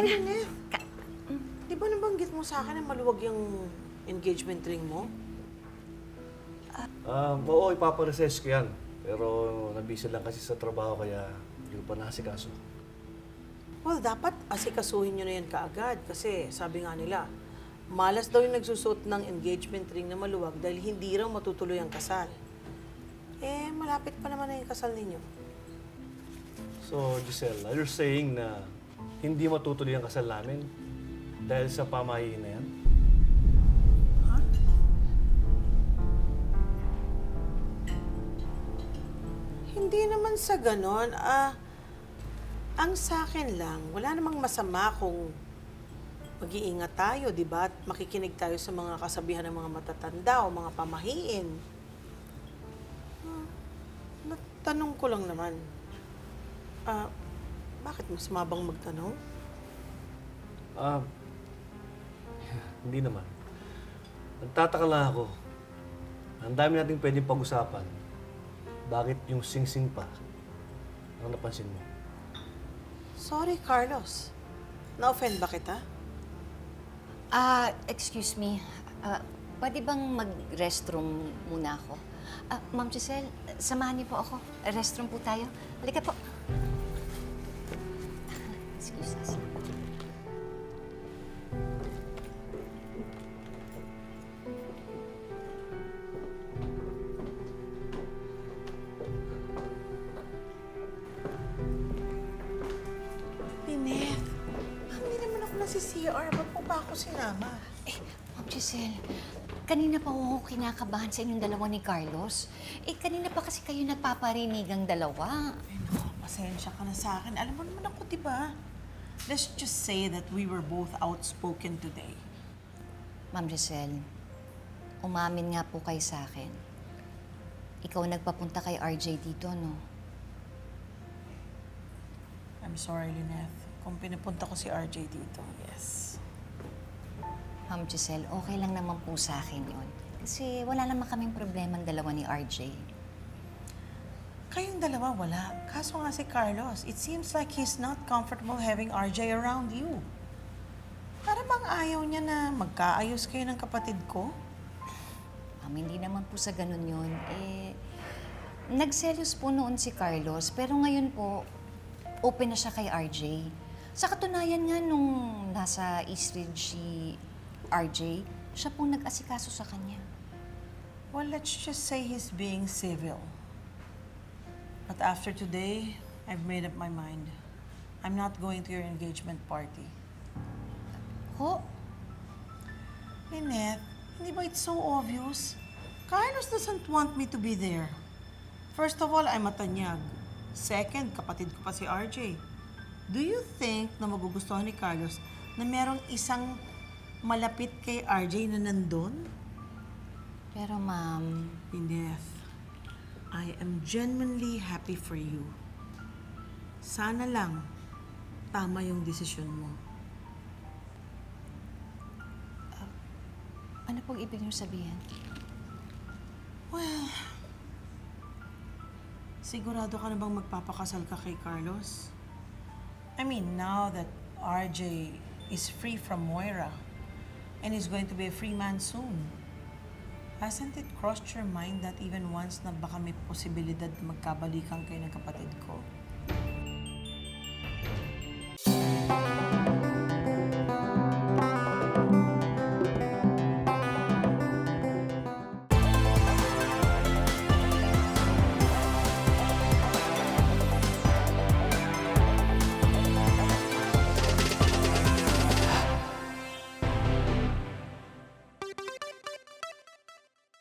Hoy, Lynette. Di ba nabanggit mo sa akin na maluwag yung engagement ring mo? Ah, oo, ipapareses ko yan. Pero nabisi lang kasi sa trabaho kaya hindi ko pa nasikaso. Well, dapat asikasuhin nyo na yan kaagad kasi sabi nga nila, malas daw yung nagsusot ng engagement ring na maluwag dahil hindi raw matutuloy ang kasal. Eh, malapit pa naman na yung kasal ninyo. So, Giselle, you're saying na hindi matutuloy ang kasal namin dahil sa pamahiin na yan? Hindi naman sa ganon. Ah, ang sa akin lang, wala namang masama kung mag-iingat tayo, di ba? At makikinig tayo sa mga kasabihan ng mga matatanda o mga pamahiin. Ah, natanong ko lang naman. Ah, bakit mas mabang magtanong? Ah, hindi naman. Nagtataka lang ako. Ang dami nating pwedeng pag-usapan. Bakit yung sing-sing pa ang napansin mo? Sorry, Carlos. Na-offend ba kita? Ah, excuse me. Ah, pwede bang mag-restroom muna ako? Ah, Ma'am Giselle, samahan niyo po ako. Restroom po tayo. Halika po. Us. Lynette, hindi naman ako nasi CR. Ba't mo pa ako sinama? Eh, Ma'am Giselle, kanina pa ako kinakabahan sa inyong dalawa ni Carlos. Eh, kanina pa kasi kayo nagpaparinig ang dalawa. Ay, naku, pasensya ka na sa akin. Alam mo naman ako, di ba? Let's just say that we were both outspoken today. Ma'am Giselle, umamin nga po kayo sa akin. Ikaw nagpapunta kay RJ dito, no? I'm sorry, Lynette. Kung pinupunta ko si RJ dito, yes. Ma'am Giselle, okay lang naman po sa akin yon. Kasi wala naman kaming problema ang dalawa ni RJ. Kayong dalawa, wala. Kaso nga si Carlos, it seems like he's not comfortable having RJ around you. Para bang ayaw niya na magkaayos kayo ng kapatid ko? Ma'am, hindi naman po sa ganun yun. Eh, nagselos po noon si Carlos, pero ngayon po, open na siya kay RJ. Sa katunayan nga, nung nasa East Ridge si RJ, siya po nag-asikaso sa kanya. Well, let's just say he's being civil. After today, I've made up my mind. I'm not going to your engagement party. Ho? Lynette, hindi ba it's so obvious? Carlos doesn't want me to be there. First of all, I'm matanyag. Second, kapatid ko pa si RJ. Do you think na magugustuhan ni Carlos na merong isang malapit kay RJ na nandun? Pero ma'am, Lynette, I am genuinely happy for you. Sana lang tama yung desisyon mo. ano pong ibig niyo sabihin? Well, sigurado ka na bang magpapakasal ka kay Carlos? I mean, now that RJ is free from Moira and is going to be a free man soon, hasn't it crossed your mind that even once na baka may posibilidad magkabalikan kayo ng kapatid ko?